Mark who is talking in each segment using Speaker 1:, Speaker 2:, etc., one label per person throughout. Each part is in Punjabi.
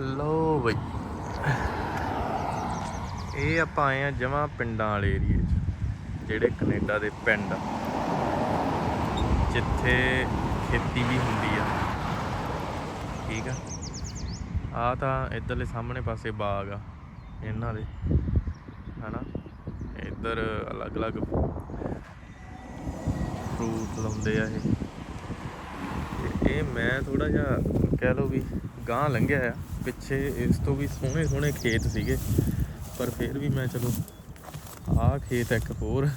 Speaker 1: ਲੋ ਬਈ। ਇਹ ਆਪਾਂ ਆਏ ਆ ਜਮਾ ਪਿੰਡਾਂ ਵਾਲੇ ਏਰੀਏ 'ਚ, ਜਿਹੜੇ ਕੈਨੇਡਾ ਦੇ ਪਿੰਡ ਆ। ਜਿੱਥੇ ਖੇਤੀ ਵੀ ਹੁੰਦੀ ਆ। ਠੀਕ ਆ? ਆ ਤਾਂ ਇਧਰਲੇ ਸਾਹਮਣੇ ਪਾਸੇ ਬਾਗ ਆ, ਇਹਨਾਂ ਦੇ। ਹਨਾ? ਇੱਧਰ ਅਲੱਗ-ਅਲੱਗ ਫਰੂਟ ਲਾਉਂਦੇ ਆ ਇਹ। ਇਹ ਮੈਂ ਥੋੜਾ ਜਿਹਾ ਕਹਿ ਲਓ ਵੀ ਗਾਂ ਲੰਘਿਆ ਆ। ਪਿੱਛੇ ਇਸ ਤੋਂ ਵੀ ਸੋਹਣੇ ਸੋਹਣੇ ਖੇਤ ਸੀਗੇ, ਪਰ ਫਿਰ ਵੀ ਮੈਂ ਚਲੋ ਆਹ ਖੇਤ ਇੱਕ ਹੋਰ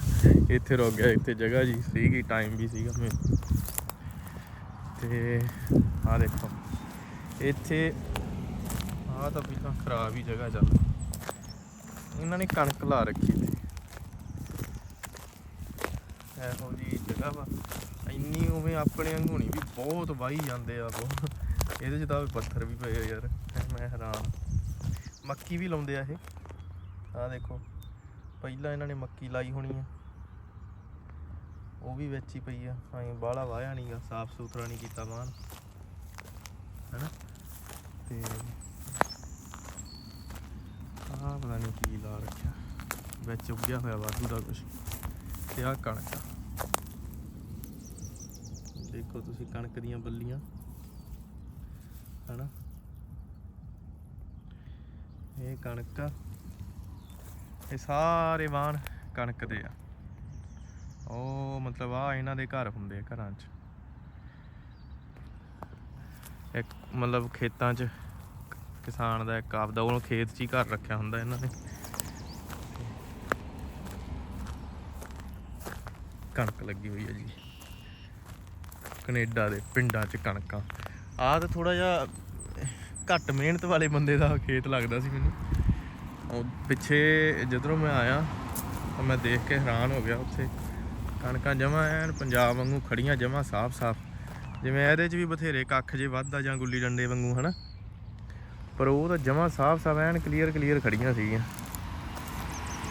Speaker 1: ਇੱਥੇ ਰੁਕ ਗਿਆ, ਇੱਥੇ ਜਗ੍ਹਾ ਜੀ ਸੀਗੀ ਟਾਈਮ ਵੀ ਸੀਗਾ ਮੈਂ ਤੇ ਆਹ ਦੇਖੋ, ਇੱਥੇ ਆਹ ਤਾਂ ਪਹਿਲਾਂ ਖਰਾਬ ਹੀ ਜਗ੍ਹਾ ਚੱਲ ਇਹਨਾਂ ਨੇ ਕਣਕ ਲਾ ਰੱਖੀ ਤੇ ਇਹੋ ਜੀ ਜਗ੍ਹਾ ਵਾ। ਇੰਨੀ ਉਵੇਂ ਆਪਣੇ ਵਾਂਗੂ ਨਹੀਂ ਵੀ ਬਹੁਤ ਵਾਹੀ ਜਾਂਦੇ ਆ ਬਹੁਤ ਇਹਦੇ 'ਚ ਤਾਂ ਪੱਥਰ ਵੀ ਪਏ ਆ ਯਾਰ। ਮੈਂ ਹੈਰਾਨ। ਮੱਕੀ ਵੀ ਲਾਉਂਦੇ ਆ ਇਹ। ਆਹ ਦੇਖੋ, ਪਹਿਲਾਂ ਇਹਨਾਂ ਨੇ ਮੱਕੀ ਲਾਈ ਹੋਣੀ ਆ। ਉਹ ਵੀ ਵਿੱਚ ਹੀ ਪਈ ਆ। ਐਂ ਬਾਹਲਾ ਵਾਹਿਆ ਨਹੀਂਗਾ ਸਾਫ਼ ਸੁਥਰਾ ਨਹੀਂ ਕੀਤਾ ਮਾਨ ਹੈਨਾ? ਤੇ ਆਹ ਪਤਾ ਨਹੀਂ ਕੀ ਲਾ ਰੱਖਿਆ। ਵਿੱਚ ਉੱਗਿਆ ਹੋਇਆ ਵਾਧੂ ਦਾ ਕੁਝ ਤੇ ਆਹ ਕਣਕ ਦੇਖੋ ਤੁਸੀਂ ਕਣਕ ਦੀਆਂ ਬੱਲੀਆਂ। ਹਨਾ? ਇਹ ਕਣਕ ਆ ਇਹ ਸਾਰੇ ਵਾਹਣ ਕਣਕ ਦੇ ਆ। ਉਹ ਮਤਲਬ ਆ ਇਹਨਾਂ ਦੇ ਘਰ ਹੁੰਦੇ ਆ ਘਰਾਂ 'ਚ। ਇੱਕ ਮਤਲਬ ਖੇਤਾਂ 'ਚ ਕਿਸਾਨ ਦਾ ਇੱਕ ਆਪਦਾ ਉਹਨੂੰ ਖੇਤ 'ਚ ਹੀ ਘਰ ਰੱਖਿਆ ਹੁੰਦਾ ਇਹਨਾਂ ਨੇ। ਕਣਕ ਲੱਗੀ ਹੋਈ ਹੈ ਜੀ। ਕੈਨੇਡਾ ਦੇ ਪਿੰਡਾਂ 'ਚ ਕਣਕਾਂ। ਆਹ ਤਾਂ ਥੋੜਾ ਜਿਹਾ ਘੱਟ ਮਿਹਨਤ ਵਾਲੇ ਬੰਦੇ ਦਾ ਖੇਤ ਲੱਗਦਾ ਸੀ ਮੈਨੂੰ। ਉਹ ਪਿੱਛੇ ਜਦੋਂ ਮੈਂ ਆਇਆ, ਤਾਂ ਮੈਂ ਦੇਖ ਕੇ ਹੈਰਾਨ ਹੋ ਗਿਆ ਉੱਥੇ। ਕਣਕਾਂ ਜਮਾ ਐਨ, ਪੰਜਾਬ ਵਾਂਗੂ ਖੜੀਆਂ ਜਮਾ ਸਾਫ਼-ਸਾਫ਼ ਜਿਵੇਂ ਇਹਦੇ 'ਚ ਵੀ ਬਥੇਰੇ ਕੱਖ ਜੇ ਵੱਧਦਾ ਜਾਂ ਗੁੱਲੀ ਡੰਡੇ ਵਾਂਗੂ, ਹਨਾ? ਪਰ ਉਹ ਤਾਂ ਜਮਾ ਸਾਫ਼-ਸਾਫ਼ ਐਨ ਕਲੀਅਰ ਕਲੀਅਰ ਖੜੀਆਂ ਸੀਗੀਆਂ।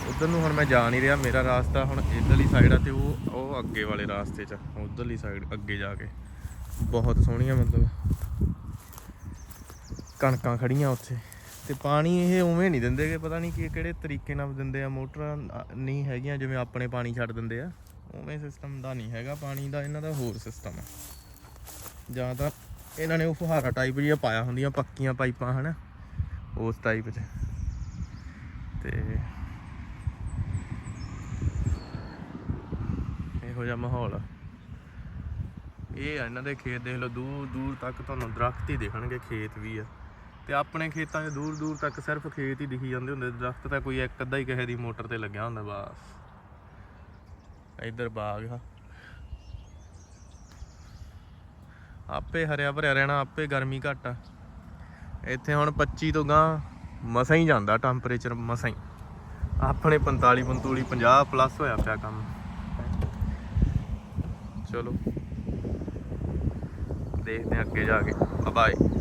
Speaker 1: ਉਧਰ ਨੂੰ ਹੁਣ ਮੈਂ ਜਾ ਨਹੀਂ ਰਿਹਾ, ਮੇਰਾ ਰਾਸਤਾ ਹੁਣ ਇਧਰਲੀ ਸਾਈਡ ਆ ਤੇ ਉਹ ਉਹ ਅੱਗੇ ਵਾਲੇ ਰਾਸਤੇ 'ਚ, ਉਧਰਲੀ ਸਾਈਡ ਅੱਗੇ ਜਾ ਕੇ। ਬਹੁਤ ਸੋਹਣੀਆਂ ਮਤਲਬ। ਕਣਕਾਂ ਖੜੀਆਂ ਉੱਥੇ। ਤੇ ਪਾਣੀ ਇਹ ਉਵੇਂ ਨਹੀਂ ਦਿੰਦੇ ਕਿ ਪਤਾ ਨਹੀਂ ਕਿ ਕਿਹੜੇ ਤਰੀਕੇ ਨਾਲ ਦਿੰਦੇ ਆ, ਮੋਟਰਾਂ ਨਹੀਂ ਹੈਗੀਆਂ ਜਿਵੇਂ ਆਪਣੇ ਪਾਣੀ ਛੱਡ ਦਿੰਦੇ ਆ। ਉਵੇਂ ਸਿਸਟਮ ਦਾ ਨਹੀਂ ਹੈਗਾ, ਪਾਣੀ ਦਾ ਇਹਨਾਂ ਦਾ ਹੋਰ ਸਿਸਟਮ ਆ। ਜਾਂ ਤਾਂ ਇਹਨਾਂ ਨੇ ਉਹ ਫੁਹਾਰਾ ਟਾਈਪ ਜਿਹਾ ਪਾਇਆ ਹੁੰਦੀਆਂ, ਪੱਕੀਆਂ ਪਾਈਪਾਂ, ਹਨਾ? ਉਸ ਟਾਈਪ 'ਚ। ਤੇ ਇਹੋ ਜਿਹਾ ਮਾਹੌਲ ਆ। ਇਹ ਆ, ਇਹਨਾਂ ਦੇ ਖੇਤ ਦੇਖ ਲਓ ਦੂਰ ਦੂਰ ਤੱਕ ਤੁਹਾਨੂੰ ਦਰਖਤ ਹੀ ਦੇਖਣਗੇ, ਖੇਤ ਵੀ ਆ। ਤੇ ਆਪਣੇ ਖੇਤਾਂ 'ਚ ਦੂਰ ਦੂਰ ਤੱਕ ਸਿਰਫ ਖੇਤ ਹੀ ਦਿਖੀ ਜਾਂਦੇ ਹੁੰਦੇ, ਦਰਖਤ ਤਾਂ ਕੋਈ ਇੱਕ ਅੱਧਾ ਹੀ ਕਿਸੇ ਦੀ ਮੋਟਰ ਤੇ ਲੱਗਿਆ ਹੁੰਦਾ ਬਸ। ਇੱਧਰ ਬਾਗ ਆ। ਆਪੇ ਹਰਿਆ ਭਰਿਆ ਰਹਿਣਾ, ਆਪੇ ਗਰਮੀ ਘੱਟ ਆ। ਇੱਥੇ ਹੁਣ 25 ਤੋਂ ਗਾਂ ਮਸਾਂ ਹੀ ਜਾਂਦਾ ਟੈਂਪਰੇਚਰ ਮਸਾਂ ਹੀ। ਆਪਣੇ 45 ਪੰਤੂਲੀ 50 ਪਲੱਸ ਹੋਇਆ ਪਿਆ ਕੰਮ। ਚਲੋ। ਦੇਖਦੇ ਹਾਂ ਅੱਗੇ ਜਾ ਕੇ। ਬਾਏ